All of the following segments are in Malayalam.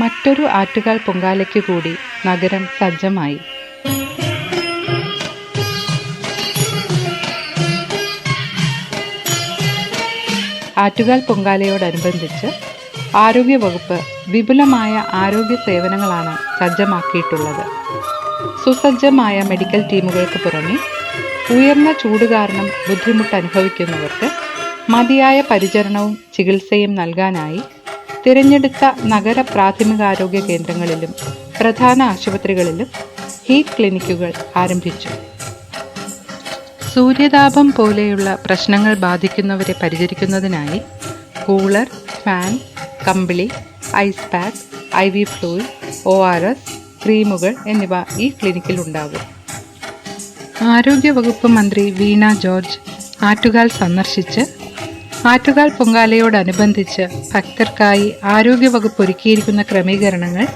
മറ്റൊരു ആറ്റുകാൽ പൊങ്കാലയ്ക്ക് കൂടി നഗരം സജ്ജമായി. ആറ്റുകാൽ പൊങ്കാലയോടനുബന്ധിച്ച് ആരോഗ്യവകുപ്പ് വിപുലമായ ആരോഗ്യ സേവനങ്ങളാണ് സജ്ജമാക്കിയിട്ടുള്ളത്. സുസജ്ജമായ മെഡിക്കൽ ടീമുകൾക്ക് പുറമെ ഉയർന്ന ചൂട് കാരണം ബുദ്ധിമുട്ട് അനുഭവിക്കുന്നവർക്ക് മതിയായ പരിചരണവും ചികിത്സയും നൽകാനായി തിരഞ്ഞെടുത്ത നഗര പ്രാഥമികാരോഗ്യ കേന്ദ്രങ്ങളിലും പ്രധാന ആശുപത്രികളിലും ഹീറ്റ് ക്ലിനിക്കുകൾ ആരംഭിച്ചു. സൂര്യതാപം പോലെയുള്ള പ്രശ്നങ്ങൾ ബാധിക്കുന്നവരെ പരിചരിക്കുന്നതിനായി കൂളർ ഫാൻ കമ്പിളി ice pack I V fluid O R S ക്രീമുകൾ എന്നിവ ഈ ക്ലിനിക്കിൽ ഉണ്ടാകും. ആരോഗ്യവകുപ്പ് മന്ത്രി വീണ ജോർജ് ആറ്റുകാൽ സന്ദർശിച്ച് ആറ്റുകാൽ പൊങ്കാലയോടനുബന്ധിച്ച് ഭക്തർക്കായി ആരോഗ്യവകുപ്പ് ഒരുക്കിയിരിക്കുന്ന ക്രമീകരണങ്ങൾ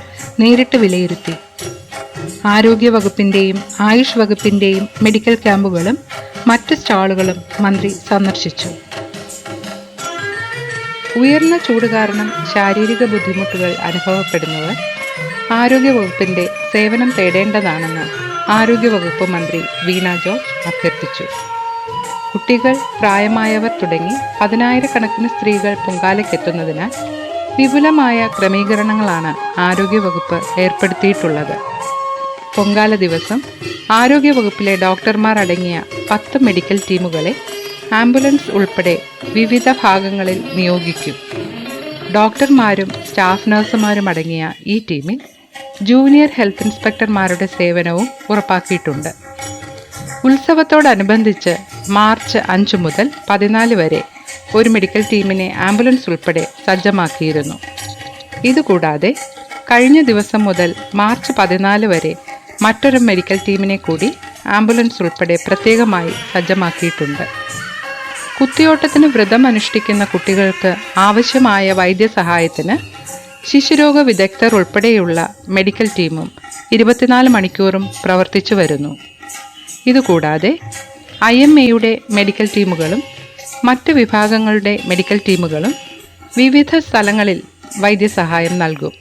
നേരിട്ട് വിലയിരുത്തി. ആരോഗ്യവകുപ്പിന്റെയും ആയുഷ് വകുപ്പിന്റെയും മെഡിക്കൽ ക്യാമ്പുകളും മറ്റ് സ്റ്റാളുകളും മന്ത്രി സന്ദർശിച്ചു. ഉയർന്ന ചൂട് കാരണം ശാരീരിക ബുദ്ധിമുട്ടുകൾ അനുഭവപ്പെടുന്നവർ ആരോഗ്യവകുപ്പിന്റെ സേവനം തേടേണ്ടതാണെന്ന് ആരോഗ്യവകുപ്പ് മന്ത്രി വീണ ജോർജ് അഭ്യർത്ഥിച്ചു. കുട്ടികൾ പ്രായമായവർ തുടങ്ങി പതിനായിരക്കണക്കിന് സ്ത്രീകൾ പൊങ്കാലയ്ക്കെത്തുന്നതിനാൽ വിപുലമായ ക്രമീകരണങ്ങളാണ് ആരോഗ്യവകുപ്പ് ഏർപ്പെടുത്തിയിട്ടുള്ളത്. പൊങ്കാല ദിവസം ആരോഗ്യവകുപ്പിലെ ഡോക്ടർമാർ അടങ്ങിയ പത്ത് മെഡിക്കൽ ടീമുകളെ ആംബുലൻസ് ഉൾപ്പെടെ വിവിധ ഭാഗങ്ങളിൽ നിയോഗിക്കും. ഡോക്ടർമാരും സ്റ്റാഫ് നഴ്സുമാരും അടങ്ങിയ ഈ ടീമിൽ ജൂനിയർ ഹെൽത്ത് ഇൻസ്പെക്ടർമാരുടെ സേവനവും ഉറപ്പാക്കിയിട്ടുണ്ട്. ഉത്സവത്തോടനുബന്ധിച്ച് മാർച്ച് അഞ്ച് മുതൽ പതിനാല് വരെ ഒരു മെഡിക്കൽ ടീമിനെ ആംബുലൻസ് ഉൾപ്പെടെ സജ്ജമാക്കിയിരുന്നു. ഇതുകൂടാതെ കഴിഞ്ഞ ദിവസം മുതൽ മാർച്ച് പതിനാല് വരെ മറ്റൊരു മെഡിക്കൽ ടീമിനെ കൂടി ആംബുലൻസ് ഉൾപ്പെടെ പ്രത്യേകമായി സജ്ജമാക്കിയിട്ടുണ്ട്. കുത്തിയോട്ടത്തിന് വ്രതം അനുഷ്ഠിക്കുന്ന കുട്ടികൾക്ക് ആവശ്യമായ വൈദ്യസഹായത്തിന് ശിശുരോഗ വിദഗ്ധർ ഉൾപ്പെടെയുള്ള മെഡിക്കൽ ടീമും ഇരുപത്തിനാല് മണിക്കൂറും പ്രവർത്തിച്ചു വരുന്നു. ഇതുകൂടാതെ ഐ എം എയുടെ മെഡിക്കൽ ടീമുകളും മറ്റ് വിഭാഗങ്ങളുടെ മെഡിക്കൽ ടീമുകളും വിവിധ സ്ഥലങ്ങളിൽ വൈദ്യസഹായം നൽകും.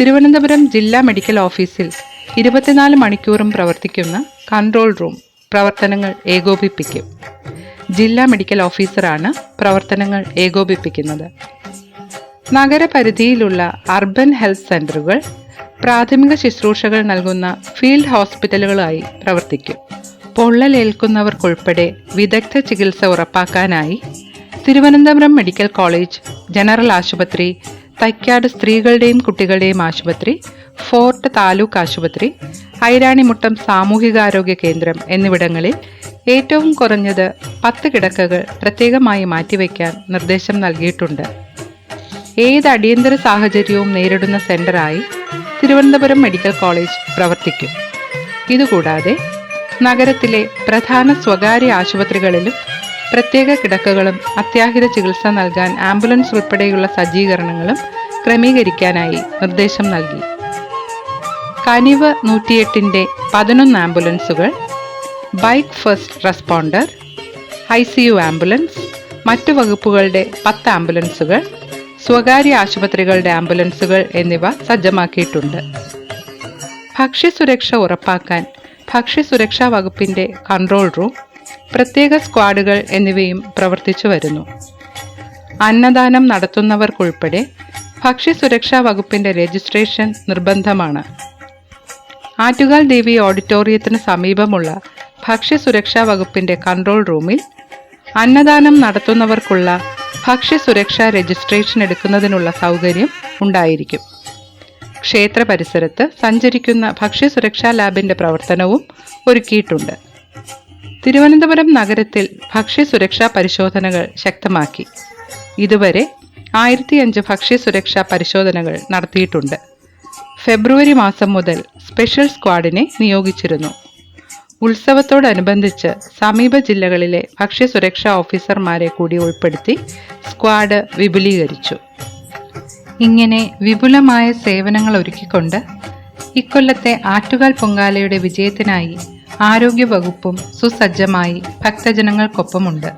തിരുവനന്തപുരം ജില്ലാ മെഡിക്കൽ ഓഫീസിൽ ഇരുപത്തിനാല് മണിക്കൂറും പ്രവർത്തിക്കുന്ന കൺട്രോൾ റൂം പ്രവർത്തനങ്ങൾ ഏകോപിപ്പിക്കും. ജില്ലാ മെഡിക്കൽ ഓഫീസറാണ് പ്രവർത്തനങ്ങൾ ഏകോപിപ്പിക്കുന്നത്. നഗരപരിധിയിലുള്ള അർബൻ ഹെൽത്ത് സെന്ററുകൾ പ്രാഥമിക ശുശ്രൂഷകൾ നൽകുന്ന ഫീൽഡ് ഹോസ്പിറ്റലുകളായി പ്രവർത്തിക്കും. പൊള്ളലേൽക്കുന്നവർക്കുൾപ്പെടെ വിദഗ്ധ ചികിത്സ ഉറപ്പാക്കാനായി തിരുവനന്തപുരം മെഡിക്കൽ കോളേജ് ജനറൽ ആശുപത്രി തൈക്കാട് സ്ത്രീകളുടെയും കുട്ടികളുടെയും ആശുപത്രി ഫോർട്ട് താലൂക്ക് ആശുപത്രി ഐരാണിമുട്ടം സാമൂഹികാരോഗ്യ കേന്ദ്രം എന്നിവിടങ്ങളിൽ ഏറ്റവും കുറഞ്ഞത് പത്ത് കിടക്കകൾ പ്രത്യേകമായി മാറ്റിവെക്കാൻ നിർദ്ദേശം നൽകിയിട്ടുണ്ട്. ഏത് അടിയന്തര സാഹചര്യവും നേരിടുന്ന സെന്ററായി തിരുവനന്തപുരം മെഡിക്കൽ കോളേജ് പ്രവർത്തിക്കും. ഇതുകൂടാതെ നഗരത്തിലെ പ്രധാന സ്വകാര്യ ആശുപത്രികളിലും പ്രത്യേക കിടക്കകളും അത്യാഹിത ചികിത്സ നൽകാൻ ആംബുലൻസ് ഉൾപ്പെടെയുള്ള സജ്ജീകരണങ്ങളും ക്രമീകരിക്കാനായി നിർദ്ദേശം നൽകി. കനിവ് നൂറ്റിയെട്ടിന്റെ പതിനൊന്ന് ആംബുലൻസുകൾ bike first responder I C U ambulance മറ്റു വകുപ്പുകളുടെ പത്ത് ആംബുലൻസുകൾ സ്വകാര്യ ആശുപത്രികളുടെ ആംബുലൻസുകൾ എന്നിവ സജ്ജമാക്കിയിട്ടുണ്ട്. ഭക്ഷ്യസുരക്ഷ ഉറപ്പാക്കാൻ ഭക്ഷ്യസുരക്ഷാ വകുപ്പിന്റെ കൺട്രോൾ റൂം പ്രത്യേക സ്ക്വാഡുകൾ എന്നിവയും പ്രവർത്തിച്ചു വരുന്നു. അന്നദാനം നടത്തുന്നവർക്കുൾപ്പെടെ ഭക്ഷ്യസുരക്ഷാ വകുപ്പിന്റെ രജിസ്ട്രേഷൻ നിർബന്ധമാണ്. ആറ്റുകാൽ ദേവി ഓഡിറ്റോറിയത്തിന് സമീപമുള്ള ഭക്ഷ്യസുരക്ഷാ വകുപ്പിന്റെ കൺട്രോൾ റൂമിൽ അന്നദാനം നടത്തുന്നവർക്കുള്ള ഭക്ഷ്യസുരക്ഷാ രജിസ്ട്രേഷൻ എടുക്കുന്നതിനുള്ള സൗകര്യം ഉണ്ടായിരിക്കും. ക്ഷേത്ര പരിസരത്ത് സഞ്ചരിക്കുന്ന ഭക്ഷ്യസുരക്ഷാ ലാബിന്റെ പ്രവർത്തനവും ഒരുക്കിയിട്ടുണ്ട്. തിരുവനന്തപുരം നഗരത്തിൽ ഭക്ഷ്യസുരക്ഷാ പരിശോധനകൾ ശക്തമാക്കി. ഇതുവരെ ആയിരത്തി അഞ്ച് ഭക്ഷ്യസുരക്ഷാ പരിശോധനകൾ നടത്തിയിട്ടുണ്ട്. ഫെബ്രുവരി മാസം മുതൽ സ്പെഷ്യൽ സ്ക്വാഡിനെ നിയോഗിച്ചിരുന്നു. ഉത്സവത്തോടനുബന്ധിച്ച് സമീപ ജില്ലകളിലെ ഭക്ഷ്യസുരക്ഷാ ഓഫീസർമാരെ കൂടി ഉൾപ്പെടുത്തി സ്ക്വാഡ് വിപുലീകരിച്ചു. ഇങ്ങനെ വിപുലമായ സേവനങ്ങൾ ഒരുക്കിക്കൊണ്ട് ഇക്കൊല്ലത്തെ ആറ്റുകാൽ പൊങ്കാലയുടെ വിജയത്തിനായി ആരോഗ്യവകുപ്പും സുസജ്ജമായി ഭക്തജനങ്ങൾക്കൊപ്പമുണ്ട്.